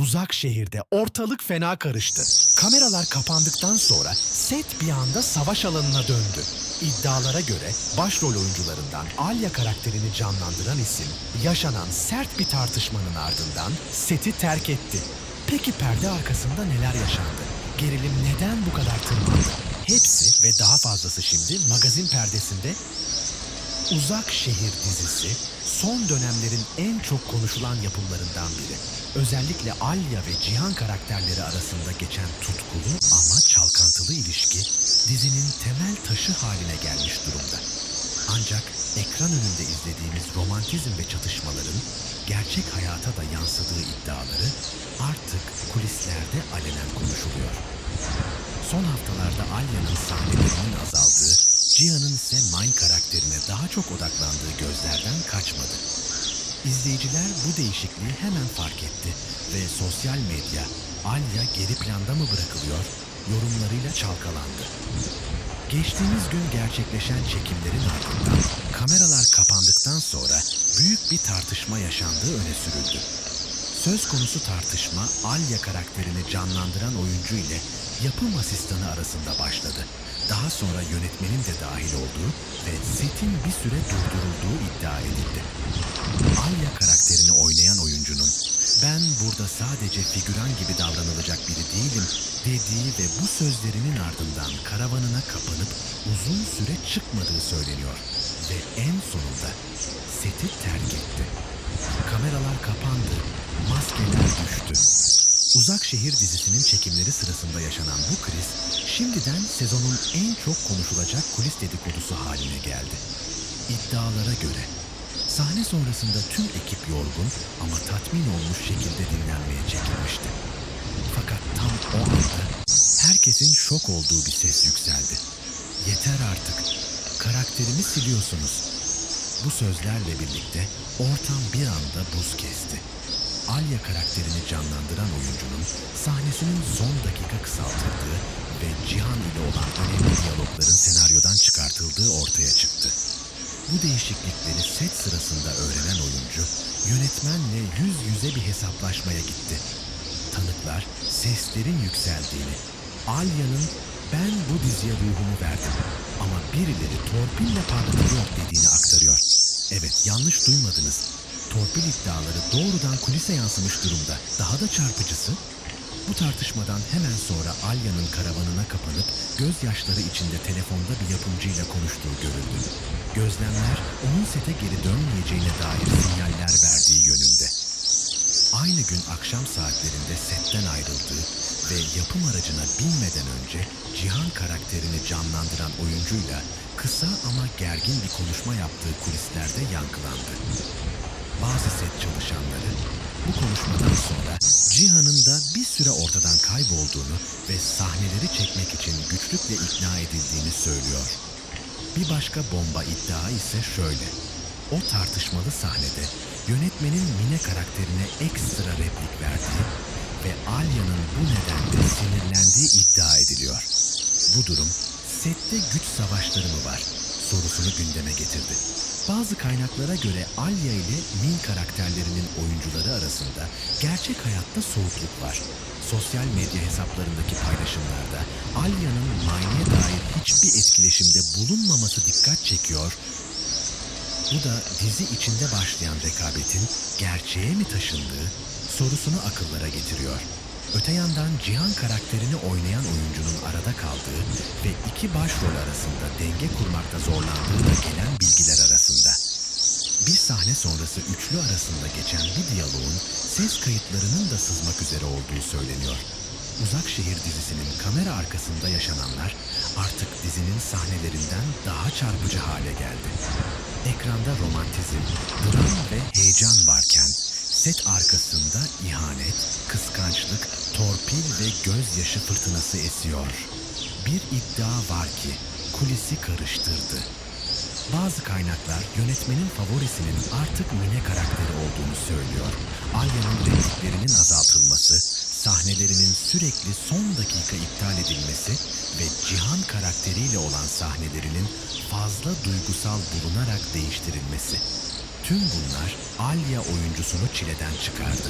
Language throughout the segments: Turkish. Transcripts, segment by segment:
Uzak şehirde ortalık fena karıştı. Kameralar kapandıktan sonra set bir anda savaş alanına döndü. İddialara göre başrol oyuncularından Alya karakterini canlandıran isim yaşanan sert bir tartışmanın ardından seti terk etti. Peki perde arkasında neler yaşandı? Gerilim neden bu kadar tırmandı? Hepsi ve daha fazlası şimdi magazin perdesinde Uzak Şehir dizisi son dönemlerin en çok konuşulan yapımlarından biri. Özellikle Alya ve Cihan karakterleri arasında geçen tutkulu ama çalkantılı ilişki dizinin temel taşı haline gelmiş durumda. Ancak ekran önünde izlediğimiz romantizm ve çatışmaların gerçek hayata da yansıdığı iddiaları artık kulislerde alenen konuşuluyor. Son haftalarda Alya'nın sahnelerinin azaldığı, Cihan'ın ise Mine karakterine daha çok odaklandığı gözlerden kaçmadı. İzleyiciler bu değişikliği hemen fark etti ve sosyal medya Alya geri planda mı bırakılıyor yorumlarıyla çalkalandı. Geçtiğimiz gün gerçekleşen çekimlerin ardından kameralar kapandıktan sonra büyük bir tartışma yaşandığı öne sürüldü. Söz konusu tartışma Alya karakterini canlandıran oyuncu ile yapım asistanı arasında başladı. Daha sonra yönetmenin de dahil olduğu ve setin bir süre durdurulduğu iddia edildi. Alya karakterini oynayan oyuncunun ben burada sadece figüran gibi davranılacak biri değilim dediği ve bu sözlerinin ardından karavanına kapanıp uzun süre çıkmadığı söyleniyor ve en sonunda seti terk etti. Kameralar kapandı, maskeler düştü. Uzak Şehir dizisinin çekimleri sırasında yaşanan bu kriz, şimdiden sezonun en çok konuşulacak kulis dedikodusu haline geldi. İddialara göre sahne sonrasında tüm ekip yorgun ama tatmin olmuş şekilde dinlenmeye çekilmişti. Fakat tam o anda herkesin şok olduğu bir ses yükseldi. Yeter artık, karakterimi siliyorsunuz. Bu sözlerle birlikte ortam bir anda buz kesti. Alya karakterini canlandıran oyuncunun sahnesinin son dakika kısaltıldığı ve Cihan ile olan önemli diyalogların senaryodan çıkartıldığı ortaya çıktı. Bu değişiklikleri set sırasında öğrenen oyuncu, yönetmenle yüz yüze bir hesaplaşmaya gitti. Tanıklar seslerin yükseldiğini, Alya'nın ben bu diziye ruhumu verdim ama birileri torpille parlatıyor dediğini aktarıyor. Evet yanlış duymadınız. Torpil iddiaları doğrudan kulise yansımış durumda. Daha da çarpıcısı bu tartışmadan hemen sonra Alya'nın karavanına kapanıp gözyaşları içinde telefonda bir yapımcıyla konuştuğu görüldü. Gözlemler onun sete geri dönmeyeceğine dair sinyaller verdiği yönünde. Aynı gün akşam saatlerinde setten ayrıldığı ve yapım aracına binmeden önce Cihan karakterini canlandıran oyuncuyla kısa ama gergin bir konuşma yaptığı kulislerde yankılandı. Bazı set çalışanları bu konuşmadan sonra Cihan'ın da bir süre ortadan kaybolduğunu ve sahneleri çekmek için güçlükle ikna edildiğini söylüyor. Bir başka bomba iddia ise şöyle. O tartışmalı sahnede yönetmenin Mine karakterine ekstra replik verdiği ve Alya'nın bu nedenle sinirlendiği iddia ediliyor. Bu durum sette güç savaşları mı var sorusunu gündeme getirdi. Bazı kaynaklara göre Alya ile Min karakterlerinin oyuncuları arasında gerçek hayatta soğukluk var. Sosyal medya hesaplarındaki paylaşımlarda Alya'nın Mine'ye dair hiçbir etkileşimde bulunmaması dikkat çekiyor bu da dizi içinde başlayan rekabetin gerçeğe mi taşındığı sorusunu akıllara getiriyor. Öte yandan Cihan karakterini oynayan oyuncunun arada kaldığı ve iki başrol arasında denge kurmakta zorlandığı da gelen bilgiler arasında. Bir sahne sonrası üçlü arasında geçen bir diyaloğun ses kayıtlarının da sızmak üzere olduğu söyleniyor. Uzak Şehir dizisinin kamera arkasında yaşananlar artık dizinin sahnelerinden daha çarpıcı hale geldi. Ekranda romantizm, dram ve heyecan varken set arkasında ihanet, kıskançlık, torpil ve gözyaşı fırtınası esiyor. Bir iddia var ki kulisi karıştırdı. Bazı kaynaklar yönetmenin favorisinin artık Mine karakteri olduğunu söylüyor. Alya'nın repliklerinin azaltılması, sahnelerinin sürekli son dakika iptal edilmesi ve Cihan karakteriyle olan sahnelerinin fazla duygusal bulunarak değiştirilmesi. Tüm bunlar Alya oyuncusunu çileden çıkardı.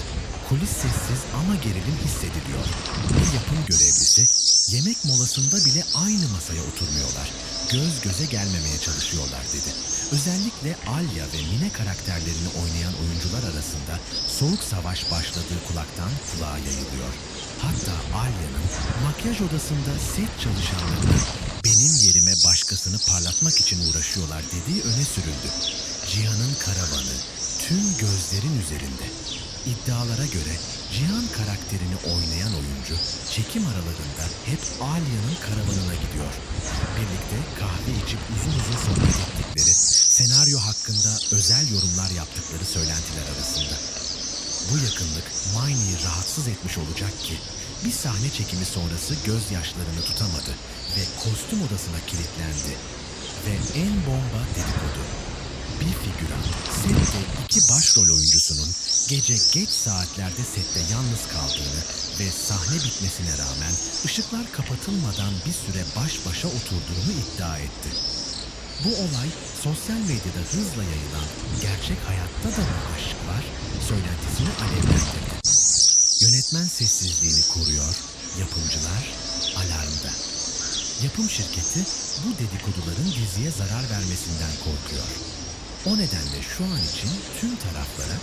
Kulis sessiz ama gerilim hissediliyor. Bir yapım görevlisi yemek molasında bile aynı masaya oturmuyorlar. Göz göze gelmemeye çalışıyorlar dedi. Özellikle Alya ve Mine karakterlerini oynayan oyuncular arasında soğuk savaş başladığı kulaktan kulağa yayılıyor. Hatta Alya'nın makyaj odasında set çalışanlarına benim yerime başkasını parlatmak için uğraşıyorlar dediği öne sürüldü. Cihan'ın karavanı tüm gözlerin üzerinde. İddialara göre Cihan karakterini oynayan oyuncu çekim aralarında hep Alya'nın karavanına gidiyor. Birlikte kahve içip uzun uzun sohbet ettikleri, senaryo hakkında özel yorumlar yaptıkları söylentiler arasında. Bu yakınlık Miney'i rahatsız etmiş olacak ki bir sahne çekimi sonrası gözyaşlarını tutamadı ve kostüm odasına kilitlendi. Ve en bomba dedikodu. Bir figüran sette iki başrol oyuncusunun gece geç saatlerde sette yalnız kaldığını ve sahne bitmesine rağmen ışıklar kapatılmadan bir süre baş başa oturduğunu iddia etti. Bu olay sosyal medyada hızla yayılan gerçek hayatta da mı aşk var söylentisini alevlendirdi. Yönetmen sessizliğini koruyor, yapımcılar alarmda. Yapım şirketi bu dedikoduların diziye zarar vermesinden korkuyor. O nedenle şu an için tüm taraflara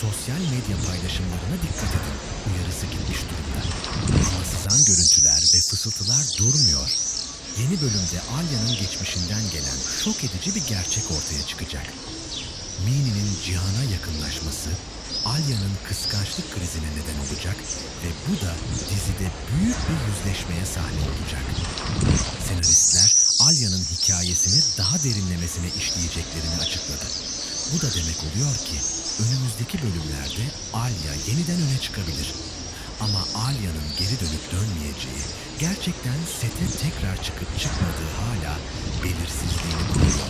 sosyal medya paylaşımlarına dikkat edin uyarısı gitmiş durumda. Ama sızan görüntüler ve fısıltılar durmuyor. Yeni bölümde Alya'nın geçmişinden gelen şok edici bir gerçek ortaya çıkacak. Mini'nin Cihan'a yakınlaşması, Alya'nın kıskançlık krizine neden olacak ve bu da dizide büyük bir yüzleşmeye sahne olacak. Senaristler Alya'nın hikayesini daha derinlemesine işleyeceklerini açıkladı. Bu da demek oluyor ki önümüzdeki bölümlerde Alya yeniden öne çıkabilir. Ama Alya'nın geri dönüp dönmeyeceği, gerçekten sete tekrar çıkıp çıkmadığı hala belirsizliğini koruyor.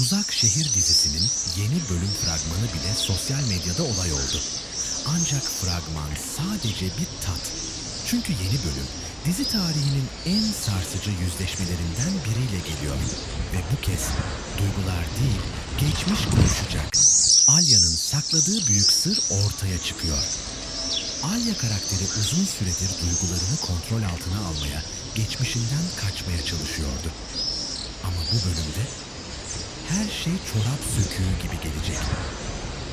Uzak Şehir dizisinin yeni bölüm fragmanı bile sosyal medyada olay oldu. Ancak fragman sadece bir tat. Çünkü yeni bölüm dizi tarihinin en sarsıcı yüzleşmelerinden biriyle geliyor. Ve bu kez duygular değil, geçmiş konuşacak. Alya'nın sakladığı büyük sır ortaya çıkıyor. Alya karakteri uzun süredir duygularını kontrol altına almaya, geçmişinden kaçmaya çalışıyordu. Ama bu bölümde her şey çorap söküğü gibi gelecek.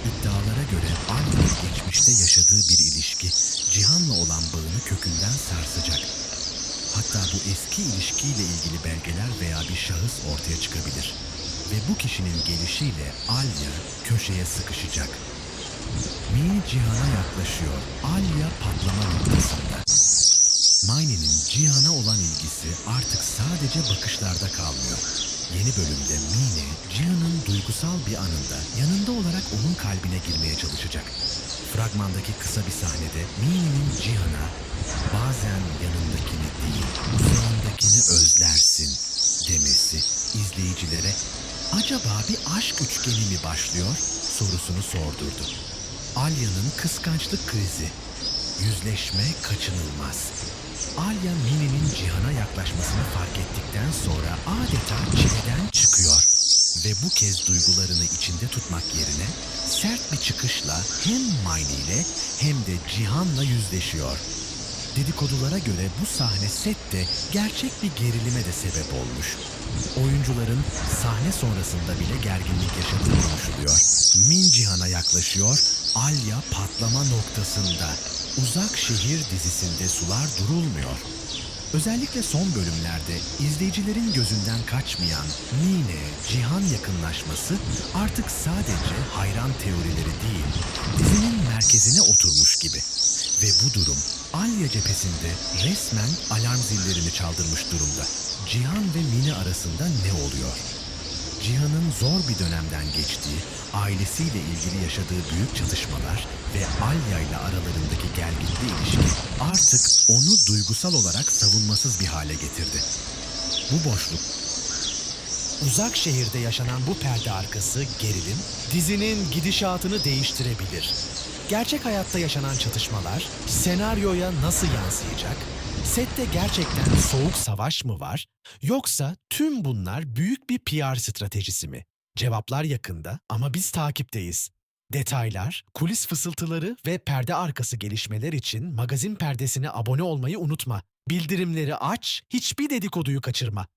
İddialara göre Alya'nın geçmişte yaşadığı bir ilişki Cihan'la olan bağını kökünden sarsacak. Hatta bu eski ilişkiyle ilgili belgeler veya bir şahıs ortaya çıkabilir. Ve bu kişinin gelişiyle Alya köşeye sıkışacak. Mini Cihan'a yaklaşıyor. Alya patlama noktasında. Mine'nin Cihan'a olan ilgisi artık sadece bakışlarda kalmıyor. Yeni bölümde Mine, Cihan'ın duygusal bir anında yanında olarak onun kalbine girmeye çalışacak. Fragmandaki kısa bir sahnede Mine'nin Cihan'a bazen yanındakini değil, uzağındakini özlersin demesi izleyicilere acaba bir aşk üçgeni mi başlıyor sorusunu sordurdu. Alya'nın kıskançlık krizi. Yüzleşme kaçınılmaz. Alya Mini'nin Cihan'a yaklaşmasını fark ettikten sonra adeta çileden çıkıyor. Ve bu kez duygularını içinde tutmak yerine sert bir çıkışla hem Mine ile hem de Cihan'la yüzleşiyor. Dedikodulara göre bu sahne sette gerçek bir gerilime de sebep olmuş. Oyuncuların sahne sonrasında bile gerginlik yaşadığı konuşuluyor. Min Cihan'a yaklaşıyor, Alya patlama noktasında. Uzak Şehir dizisinde sular durulmuyor. Özellikle son bölümlerde izleyicilerin gözünden kaçmayan Mine, Cihan yakınlaşması artık sadece hayran teorileri değil, dizinin merkezine oturmuş gibi. Ve bu durum Alya cephesinde resmen alarm zillerini çaldırmış durumda. Cihan ve Mine arasında ne oluyor? Cihan'ın zor bir dönemden geçtiği, ailesiyle ilgili yaşadığı büyük çatışmalar ve Alya ile aralarındaki gerginli ilişki artık onu duygusal olarak savunmasız bir hale getirdi. Bu boşluk Uzak şehirde yaşanan bu perde arkası gerilim dizinin gidişatını değiştirebilir. Gerçek hayatta yaşanan çatışmalar senaryoya nasıl yansıyacak? Sette gerçekten soğuk savaş mı var? Yoksa tüm bunlar büyük bir PR stratejisi mi? Cevaplar yakında ama biz takipteyiz. Detaylar, kulis fısıltıları ve perde arkası gelişmeler için magazin perdesine abone olmayı unutma. Bildirimleri aç, hiçbir dedikoduyu kaçırma.